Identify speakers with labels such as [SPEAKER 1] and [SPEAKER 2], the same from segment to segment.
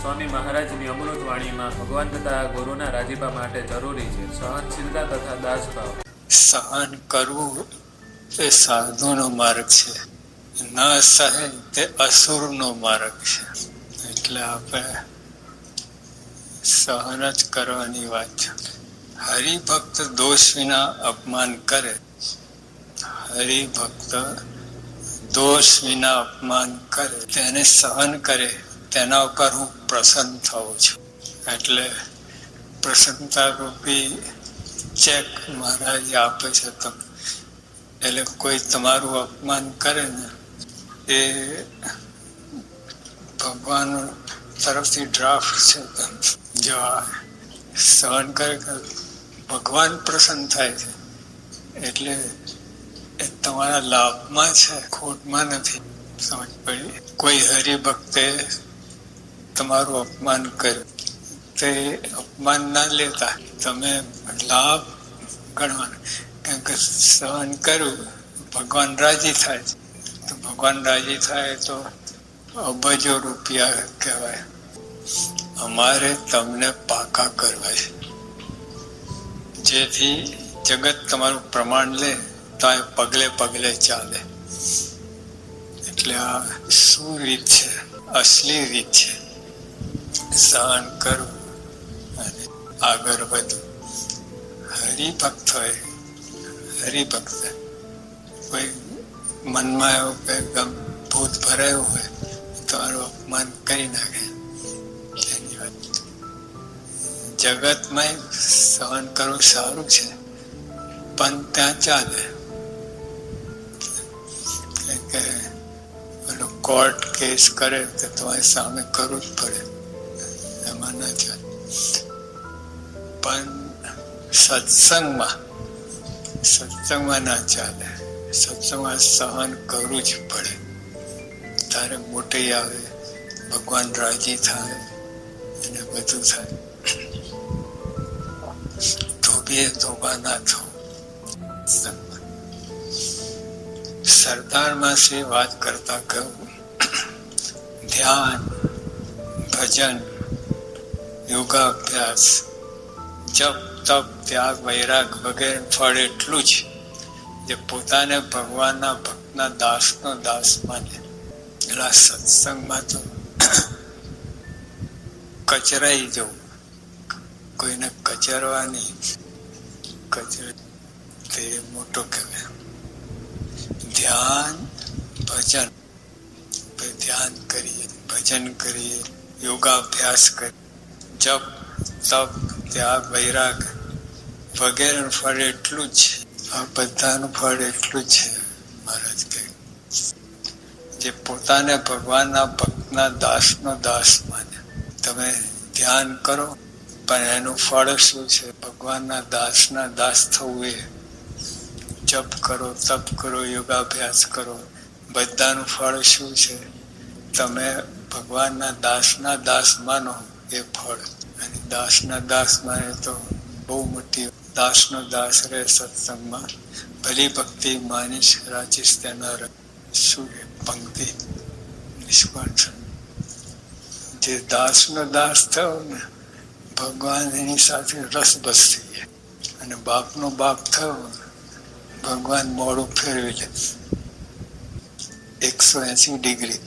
[SPEAKER 1] સ્વામી મહારાજની અમૃત વાણીમાં ભગવાન તથા ગુરુના રાજીપા માટે જરૂરી છે. સહનશીલતા તથા દાસભાવ
[SPEAKER 2] સહન કરવું એ સાધુનો માર્ગ છે. ન સહે તે અસુરનો માર્ગ છે. એટલે આપણે સહન જ કરવાની વાત છે. હરિભક્ત દોષ વિના અપમાન કરે. હરિભક્ત દોષ વિના અપમાન કરે. તેને સહન કરે. તેના ઉપર હું પ્રસન્ન થઉં છું. એટલે પ્રસન્નતા રૂપી ચેક મહારાજ આપે છે તમે એટલે કોઈ તમારું અપમાન કરે ને, એ ભગવાન તરફથી ડ્રાફ્ટ છે. જો સહન કરે ભગવાન પ્રસન્ન થાય છે, એટલે એ તમારા લાભમાં છે, ખોટમાં નથી. સમજ પડી? કોઈ હરિભક્તે તમારું અપમાન કર્યું. તે અપમાન ના લેતા તમે લાભ ગણવાના. કેમ કે સહન કર્યું ભગવાન રાજી થાય તો ભગવાન રાજી થાય તો અબજો રૂપિયા કહેવાય. અમારે તમને પાકા કરવા છે. જેથી જગત તમારું પ્રમાણ લે તો એ પગલે પગલે ચાલે. એટલે આ શું રીત છે? અસલી રીત છે. સહન કરવું અને આગળ વધવું હરિભક્ત હોય હરિભક્ત કોઈ મનમાં એવું કે ગમ ભૂત ભરાયું હોય તમારું અપમાન કરી નાખે. એની વાત. જગતમાં સહન કરવું સારું છે, પણ ત્યાં ચાલે. કે પેલો કોર્ટ કેસ કરે તો તમારી સામે કરવું જ પડે. પણ સત્સંગમાં સત્સંગમાં ના ચાલે. સત્સંગમાં સહન કરવું જ પડે. તારે મોટી આવે, ભગવાન રાજી થાય અને બધું થાય. ધોબીએ ધોબા ના થવું સરદારમાં શ્રી વાત કરતા કહ્યું ધ્યાન, ભજન, યોગાભ્યાસ જપ, તપ, ત્યાગ, વૈરાગ વગેરે ફળ એટલું જ જે પોતાને ભગવાનના ભક્તના દાસનો દાસ માને. એટલે સત્સંગમાં તો કચરાઈ જવું. કોઈને કચરવાની કચર તે મોટો કહેવાય. ધ્યાન, ભજન. ધ્યાન કરીએ, ભજન કરીએ, યોગાભ્યાસ કરીએ, જપ, તપ ત્યાગ વૈરાગ વગેરેનું ફળ એટલું જ આ બધાનું ફળ એટલું જ છે, મહારાજ કહે. જે પોતાને ભગવાનના ભક્તના દાસનો દાસ માને. તમે ધ્યાન કરો, પણ એનું ફળ શું છે? ભગવાનના દાસના દાસ થવું એ. જપ કરો, તપ કરો, યોગાભ્યાસ કરો, બધાનું ફળ શું છે? તમે ભગવાનના દાસના દાસ માનો. એ ફળ. અને દાસના દાસ માને તો બહુ મોટી દાસનો દાસ રહે સત્સંગમાં. ભલી ભક્તિ માનીશ રાચીશ તેના શું પંક્તિ? નિષ્ફળ જે દાસનો દાસ થયો ને, ભગવાન એની સાથે રસબસ થઈ જાય. અને બાપનો બાપ થયો ભગવાન મોડું ફેરવી લે. એકસો એસી ડિગ્રી.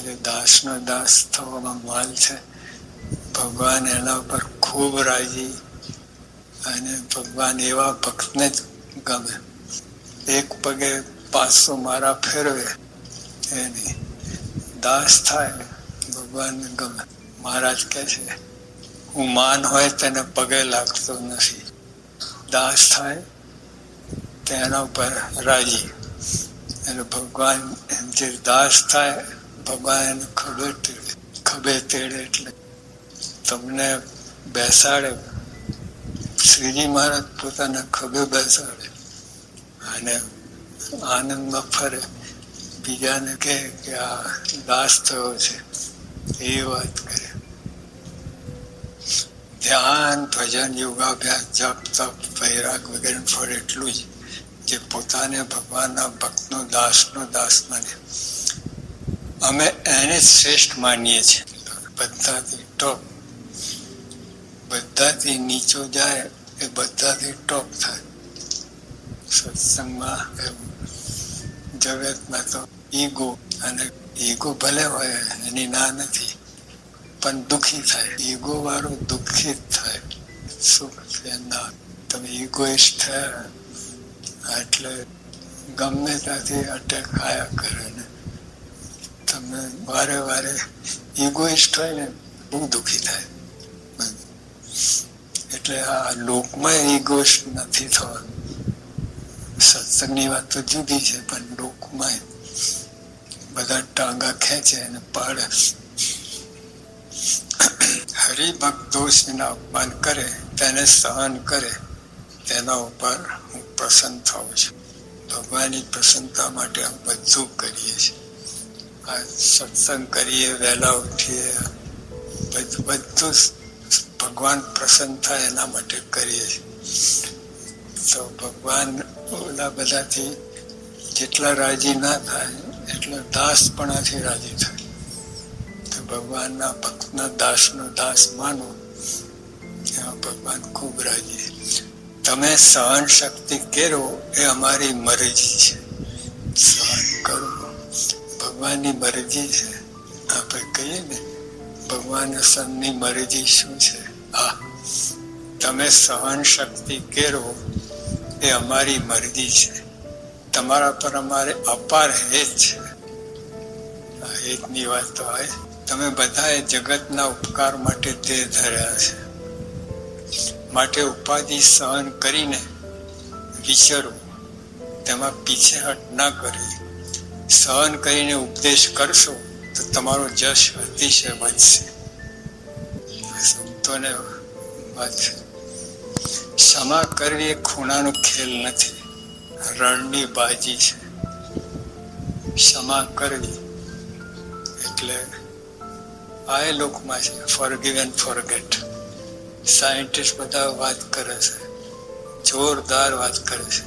[SPEAKER 2] એટલે દાસનો દાસ થવામાં માલ છે. ભગવાન એના ઉપર ખૂબ રાજી અને ભગવાન એવા ભક્તને જ ગમે. એક પગે પાસો મારા ફેરવે, એની દાસ થાય, ભગવાનને ગમે. મહારાજ કહે છે, હું માન હોય તેને પગે લાગતો નથી. દાસ થાય, તેના ઉપર રાજી. એટલે ભગવાન જે દાસ થાય ભગવાન ખભે તેડે ખભે તેડે એટલે તમને બેસાડે. શ્રીજી મહારાજ પોતાના ખભે બેસાડે અને આનંદમાં ફરે. બીજાને કહે કે આ દાસ થયો છે, એ વાત કરે. ધ્યાન, ભજન, યોગાભ્યાસ, જપ, તપ, વૈરાગ વગેરે ફળ એટલું જ જે પોતાને ભગવાનના ભક્તનો, દાસનો દાસ માને અમે એને શ્રેષ્ઠ માનીએ છીએ. બધાથી ટોપ બધાથી નીચો જાય એ બધાથી ટોપ થાય. સત્સંગમાં જગતમાં તો ઈગો અને ઈગો ભલે હોય એની ના નથી, પણ દુઃખી થાય. ઈગો વાળું દુઃખી જ થાય. સુખ છે ના. તમે ઈગોઇસ્ટ થયા. એટલે ગમે ત્યાંથી અટેક આયા કરે ને. તમે વારે વારે ઇગોઇસ્ટ હોય ને, બહુ દુઃખી થાય. એટલે આ લોકમાં ઇગોઇસ્ટ નથી થવાનું. સત્સંગની વાત તો જુદી છે, પણ લોકમાં બધા ટાંગા ખેંચે અને પાડે. હરિભક્ત દોષના અપમાન કરે, તેને સહન કરે, તેના ઉપર હું પ્રસન્ન થાઉં છું. ભગવાનની પ્રસન્નતા માટે બધું કરીએ છીએ. સત્સંગ કરીએ, વહેલા ઉઠીએ, બધું ભગવાન પ્રસન્ન થાય એના માટે કરીએ. તો ભગવાન ઓલા બધાથી જેટલા રાજી ના થાય, એટલા દાસપણાથી રાજી થાય. તો ભગવાનના ભક્તના દાસનો દાસ માનો, એમાં ભગવાન ખૂબ રાજી. તમે સહન શક્તિ કેરો, એ અમારી મરજી છે. સહન કરો. ભગવાનની મરજી છે. આપણે કહીએ ને, ભગવાન સનની મરજી શું છે? આ તમે સહન શક્તિ કેરો એ અમારી મરજી છે. તમારા પર અમારે અપાર હેત છે. આ હેતની વાત તો હોય તમે બધાએ જગતના ઉપકાર માટે તે ધર્યા છે. માટે ઉપાધિ સહન કરીને વિચારો. તેમાં પીછેહટ ના કરી. સહન કરીને ઉપદેશ કરશો, તો તમારો જશ અતિશય વધશે. સંતોને વાત. ક્ષમા કરવી એ ખૂણાનો ખેલ નથી, રણની બાજી છે. ક્ષમા કરવી એટલે આ એ લોકમાં છે ફોરગીવ એન્ડ ફોરગેટ સાયન્ટિસ્ટ બધા વાત કરે છે, જોરદાર વાત કરે છે.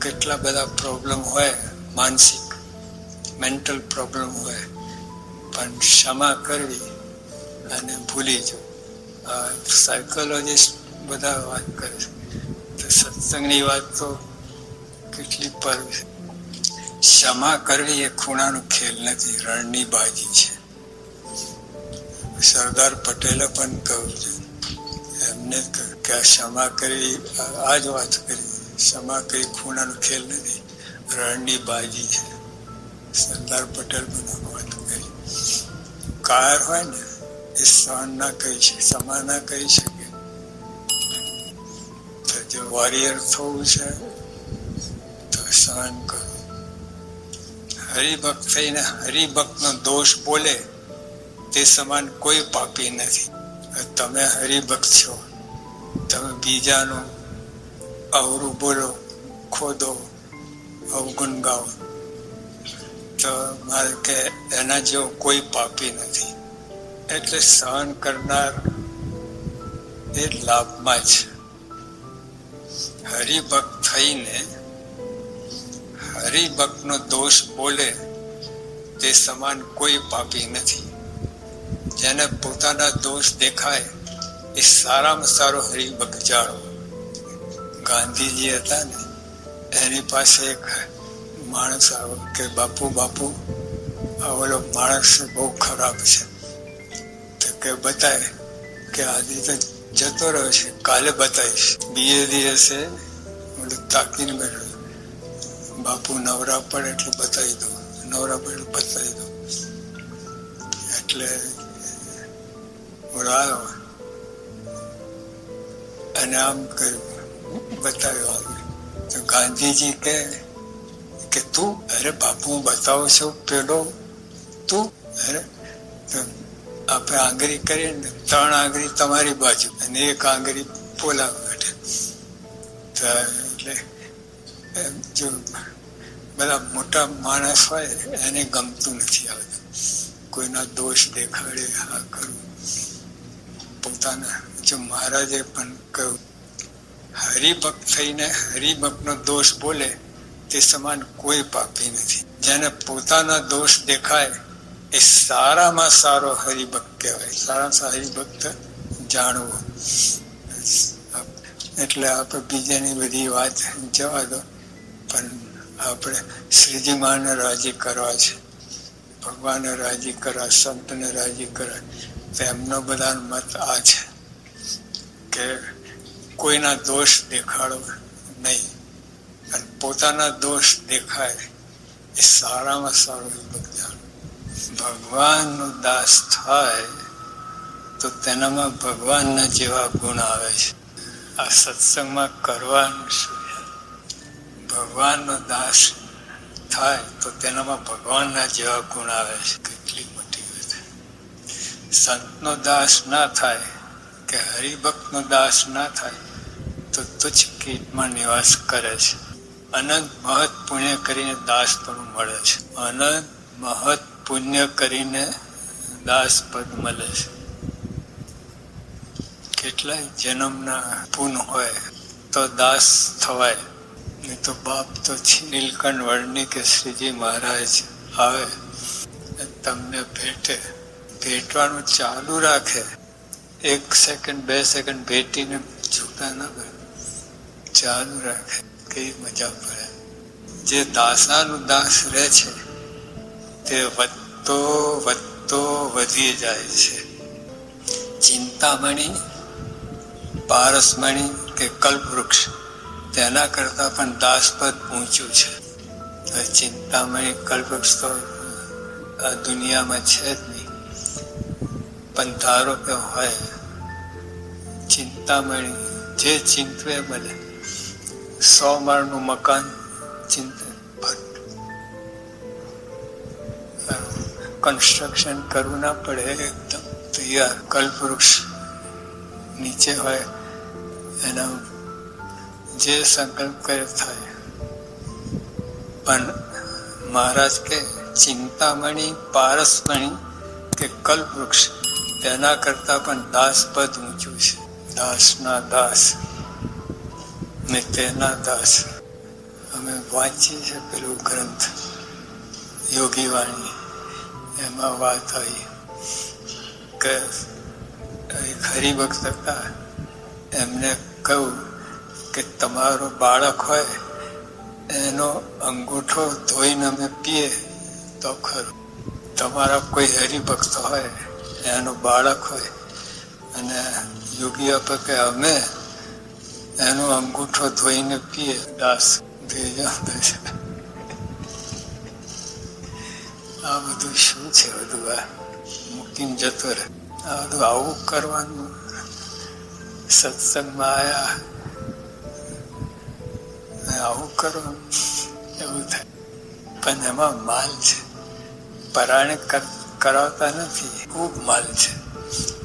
[SPEAKER 2] કેટલા બધા પ્રોબ્લેમ હોય માનસિક મેન્ટલ પ્રોબ્લેમ હોય, પણ ક્ષમા કરવી અને ભૂલી જવું. સાયકોલોજીસ્ટ બધા વાત કરે છે. તો સત્સંગની વાત તો કેટલી પર ક્ષમા કરવી એ ખૂણાનો ખેલ નથી, રણની બાજી છે. સરદાર પટેલે પણ કહ્યું છે. એમને કહ્યું કે ક્ષમા કરવી, આ જ વાત કરી. ક્ષમા કરી ખૂણાનો ખેલ નથી. રણની બાજી છે. સરદાર પટેલ આ વાત કરી કાયર હોય ને, એ સહન ના કહી શકે ક્ષમા ના કહી શકે. તો જો વોરિયર થવું છે, તો સહન કરો. હરિભક્ત થઈને હરિભક્તનો દોષ બોલે, તે સમાન કોઈ પાપી નથી. તમે હરિભક્ત છો. તમે બીજાનું અવરું બોલો, ખોદો. અવગુણ ગાવ. તો મારે કે એના જેવો કોઈ પાપી નથી. એટલે સહન કરનાર એ લાભમાં છે હરિભક્ત થઈને હરિભક્તનો દોષ બોલે તે સમાન કોઈ પાપી નથી. જેને પોતાના દોષ દેખાય એ સારામાં સારો હરિભક્ત જાણો ગાંધીજી હતા ને એની પાસે એક માણસ આવ્યો કે બાપુ બાપુ આ ઓલો માણસ બહુ ખરાબ છે. તો કે બતાય કે આજે તો જતો રહ્યો છે, કાલે બતાવીશ. બીજે દિવસે ઓલું તાકીને બેઠો બાપુ નવરા પડે એટલે બતાવી દો, નવરા પડે એટલે બતાવી દો. એટલે આવ્યો અને આમ કર્યું, બતાવ્યો આગળ તો ગાંધીજી કે તું, અરે બાપુ, બતાવો છું પેલો. તું, અરે આપણે આંગળી કરીએ ને ત્રણ આંગળી તમારી બાજુ અને એક આંગળી પોલા માટે. એટલે જો બધા મોટા માણસ હોય, એને ગમતું નથી આવતું. કોઈના દોષ દેખાડે આ કરવું પોતાના, જો મહારાજે પણ કહ્યું હરિભક્ત થઈને હરિભક્તનો દોષ બોલે તે સમાન કોઈ પાપી નથી. જેને પોતાના દોષ દેખાય એ સારામાં સારો હરિભક્ત કહેવાય. સારામાં હરિભક્ત જાણવો. એટલે આપણે બીજાની બધી વાત જવા દો. પણ આપણે શ્રીજીમાને રાજી કરવા છે. ભગવાનને રાજી કરવા, સંતને રાજી કરવા. તો એમનો બધા મત આ છે કે કોઈના દોષ દેખાડો નહીં. અને પોતાના દોષ દેખાય એ સારામાં સારું યોગદાન ભગવાનનો દાસ થાય તો તેનામાં ભગવાનના જેવા ગુણ આવે છે. આ સત્સંગમાં કરવાનું શું ભગવાનનો દાસ થાય તો તેનામાં ભગવાનના જેવા ગુણ આવે છે. કેટલી મોટી વાત. સંતનો દાસ ના થાય કે હરિભક્તનો દાસ ના થાય તો તુચ્છ કીટમાં નિવાસ કરે છે. અનંત મહત પુણ્ય કરીને દાસ પણ મળે છે. અનંત મહત પુણ્ય કરીને દાસ પદ મળે છે. કેટલાય જન્મના પુન હોય તો દાસ થવાય. નહીં તો બાપ તો નીલકંઠ વર્ણિ કે શ્રીજી મહારાજ આવે. તમને ભેટે, ભેટવાનું ચાલુ રાખે. એક સેકન્ડ, બે સેકન્ડ ભેટીને છૂટા ના કરે. ચાલુ રાખે કઈ મજા પડે. જે દાસાનું દાસ રહે છે, તે વધતો વધતો વધી જાય છે. ચિંતામણી, પારસમણી કે કલ્પવૃક્ષ, તેના કરતાં પણ દાસપદ ઊંચું છે. ચિંતામણી, કલ્પવૃક્ષ તો આ દુનિયામાં છે જ નહીં. પણ ધારો કે હોય, ચિંતામણી જે ચિંતવે બને સો માળનું મકાન ચિંતે કન્સ્ટ્રક્શન કરવું ના પડે, એકદમ તૈયાર, કલ્પવૃક્ષ નીચે હોય, એના જે સંકલ્પ કરે થાય. પણ મહારાજ કે ચિંતામણી, પારસમણી કે કલ્પવૃક્ષ, તેના કરતાં પણ દાસપદ ઊંચું છે. દાસના દાસ. ને તેના દાસ અમે વાંચી છે પેલું ગ્રંથ યોગીવાણી એમાં વાત આવી કે એક હરિભક્ત હતા એમને કહ્યું કે તમારો બાળક હોય એનો અંગૂઠો ધોઈને અમે પીએ તો ખરું તમારા કોઈ હરિભક્ત હોય એનો બાળક હોય અને યોગી આપે કે અમે એનો અંગૂઠો ધોઈને પીએ. ભેજા થશે આ બધું શું છે બધું? આ મૂકીને જતો રહે આ બધું આવું કરવાનું. સત્સંગમાં આયા. આવું કરવાનું. એવું થાય. પણ એમાં માલ છે. પરાણે કરાવતા નથી. ખૂબ માલ છે.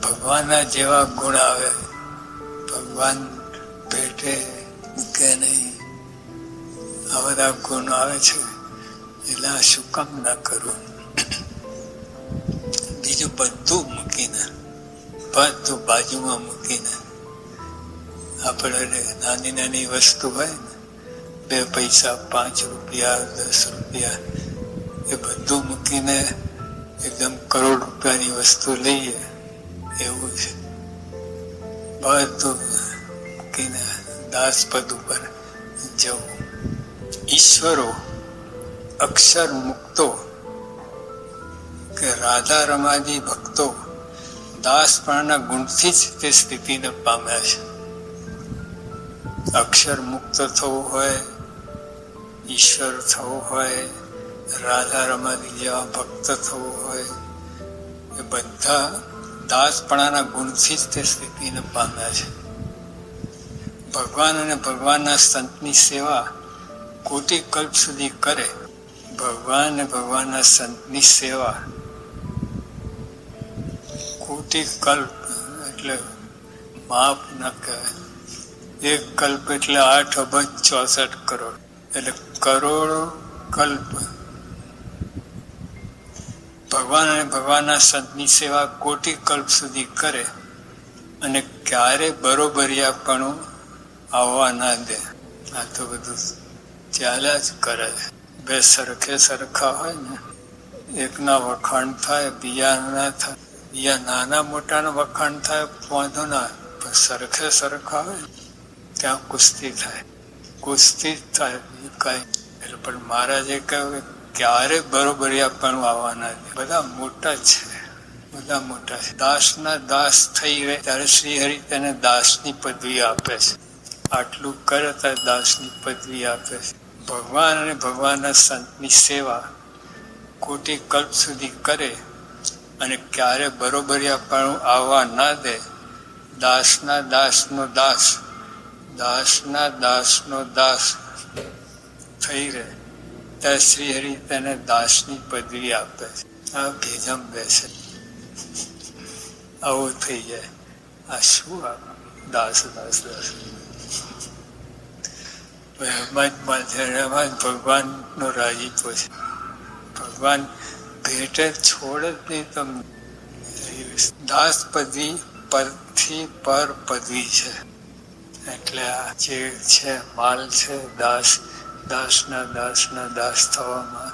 [SPEAKER 2] ભગવાનના જેવા ગુણ આવે. ભગવાન પેટે કે નહીં. આ બધા ગુણ આવે છે. એટલે આ શું કામ ના કરવું બીજું બધું મૂકીને, બધું બાજુમાં મૂકીને, આપણે નાની નાની વસ્તુ હોય ને, બે પૈસા, પાંચ રૂપિયા, દસ રૂપિયા, એ બધું મૂકીને એકદમ કરોડ રૂપિયાની વસ્તુ લઈએ, એવું છે. બધું મૂકીને દાસપદ ઉપર જવું. ઈશ્વરો અક્ષર મુક્તો, કે રાધા રમાજી ભક્તો દાસપણાના ગુણથી જ તે સ્થિતિને પામ્યા છે. અક્ષર મુક્ત થવું હોય, ઈશ્વર થવું હોય, રાધા રમાજી જેવા ભક્ત થવું હોય, એ બધા દાસપણાના ગુણથી જ તે સ્થિતિને પામ્યા છે. ભગવાન અને ભગવાનના સંતની સેવા કોટી કલ્પ સુધી કરે. ભગવાન અને ભગવાનના સંતની સેવા કોટી કલ્પ એટલે માપ ન કહેવાય. એક કલ્પ એટલે આઠ અબજ ચોસઠ કરોડ. એટલે કરોડો કલ્પ. ભગવાન અને ભગવાનના સંતની સેવા કોટી કલ્પ સુધી કરે. અને ક્યારે બરોબરિયાપણું આવવા ના દે. આ તો બધું ચાલ્યા જ કરે. બે સરખે સરખા હોય ને. એકના વખાણ થાય, બીજાના ના થાય. બીજા નાના મોટાના વખાણ થાય વાંધો ના પણ સરખે સરખા હોય ત્યાં કુસ્તી થાય. કુસ્તી થાય બીજું કાંઈ એટલે પણ મહારાજે કહ્યું ક્યારે ક્યારે બરોબરિયાપણું આવવાના. બધા મોટા છે. બધા મોટા છે. દાસના દાસ થઈ રહે, ત્યારે શ્રીહરિ તેને દાસની પદવી આપે છે. આટલું કરે ત્યારે દાસની પદવી આપે છે. ભગવાન અને ભગવાનના સંતની સેવા કોટી કલ્પ સુધી કરે અને ક્યારે બરોબરિયાપણું આવવા ના દે. દાસના દાસનો દાસ, દાસના દાસનો દાસ થઈ રહે. ત્યારે શ્રીહરિ તેને દાસની પદવી આપે છે. આ ભેજમ બેસે. આવું થઈ જાય. આ શું દાસ દાસ દાસ? એમાં જ ભગવાનનો રાજીપો છે ભગવાન ભેટે છોડ નહીં તમને દાસ પરથી પર છે. એટલે આ જે છે, માલ છે, દાસ, દાસના દાસના દાસ થવામાં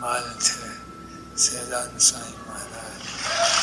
[SPEAKER 2] માલ છે. સેદાન સાંઈ મહારાજ.